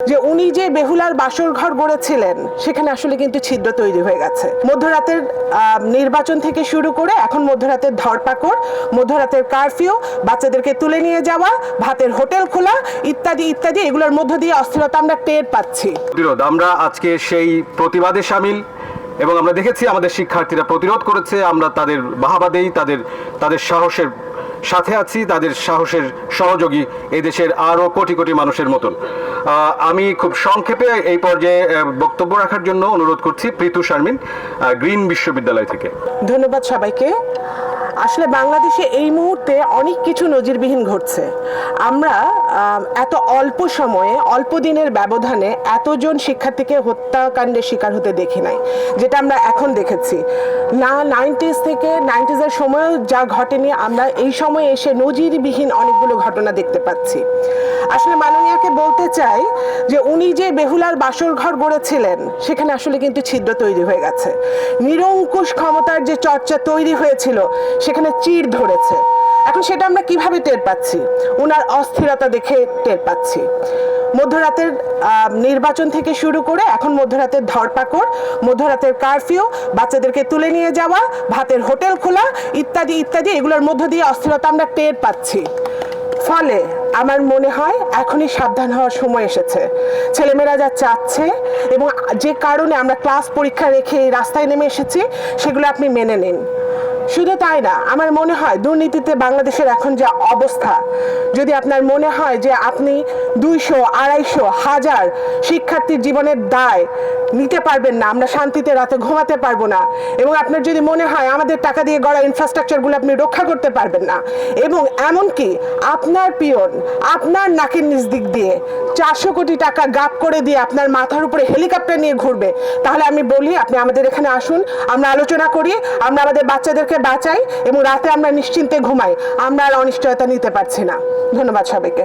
যে উনি যে বেহুলার বাসর ঘর গড়েছিলেন, সেখানে আসলে কিন্তু ছিদ্র তৈরি হয়ে গেছে। মধ্যরাতের নির্বাচন থেকে শুরু করে এখন মধ্যরাতের ধরপাকড়, মধ্যরাতের কারফিউ, বাচ্চাদেরকে তুলে নিয়ে যাওয়া, ভাতের হোটেল খোলা, ইত্যাদি ইত্যাদি, এগুলোর মধ্য দিয়ে অস্থিরতা আমরা টের পাচ্ছি। প্রতিরোধ, আমরা আজকে সেই প্রতিবাদে সামিল, এবং আমরা দেখেছি আমাদের শিক্ষার্থীরা প্রতিরোধ করেছে, আমরা তাদের বাহাবা দেই, তাদের তাদের সাহসের সাথে আছি তাদের সাহসের সহযোগী এই দেশের আরও কোটি কোটি মানুষের মতন। আমি খুব সংক্ষেপে এই পর্যায়ে বক্তব্য রাখার জন্য অনুরোধ করছি প্রীতু শারমিন গ্রিন বিশ্ববিদ্যালয় থেকে। ধন্যবাদ সবাইকে। আসলে বাংলাদেশে এই মুহূর্তে অনেক কিছু নজিরবিহীন ঘটছে। আমরা এত অল্প সময়ে, অল্প দিনের ব্যবধানে এতজন শিক্ষার্থীকে হত্যাকাণ্ডের শিকার হতে দেখি নাই, যেটা আমরা এখন দেখেছি। না নাইনটিস থেকে নাইনটিসের সময়ও যা ঘটেনি, আমরা এই সময় এসে নজিরবিহীন অনেকগুলো ঘটনা দেখতে পাচ্ছি। আসলে মাননীয়াকে বলতে চাই যে উনি যে বেহুলার বাসর ঘর গড়েছিলেন, সেখানে আসলে কিন্তু ছিদ্র তৈরি হয়ে গেছে। নিরঙ্কুশ ক্ষমতার যে চর্চা তৈরি হয়েছিল, সেখানে চির ধরেছে। এখন সেটা আমরা কীভাবে টের পাচ্ছি? ওনার অস্থিরতা দেখে টের পাচ্ছি। মধ্যরাতের নির্বাচন থেকে শুরু করে এখন মধ্যরাতের ধরপাকড়, মধ্যরাতের কারফিউ, বাচ্চাদেরকে তুলে নিয়ে যাওয়া, ভাতের হোটেল খোলা, ইত্যাদি ইত্যাদি, এগুলোর মধ্য দিয়ে অস্থিরতা আমরা টের পাচ্ছি। ফলে আমার মনে হয় এখনই সাবধান হওয়ার সময় এসেছে। ছেলেমেয়েরা যা চাচ্ছে এবং যে কারণে আমরা ক্লাস পরীক্ষা রেখে রাস্তায় নেমে এসেছি, সেগুলো আপনি মেনে নিন। শুধু তাই না, আমার মনে হয় দুর্নীতিতে বাংলাদেশের এখন যে অবস্থা, যদি আপনার মনে হয় যে আপনি দুইশো, আড়াইশো, হাজার শিক্ষার্থীর জীবনের দায় নিতে পারবেন না, আমরা শান্তিতে রাতে ঘুমাতে পারব না, এবং আপনার যদি মনে হয় আমাদের টাকা দিয়ে গড়া ইনফ্রাস্ট্রাকচারগুলো আপনি রক্ষা করতে পারবেন না, এবং এমনকি আপনার পিয়ন, আপনার নাকের নিজ দিক দিয়ে চারশো কোটি টাকা গাপ করে দিয়ে আপনার মাথার উপরে হেলিকপ্টার নিয়ে ঘুরবে, তাহলে আমি বলি আপনি আমাদের এখানে আসুন, আমরা আলোচনা করি, আমরা আমাদের বাচ্চাদেরকে বাঁচাই এবং রাতে আমরা নিশ্চিন্তে ঘুমাই। আমরা আর অনিশ্চয়তা নিতে পারছি না। ধন্যবাদ সবাইকে।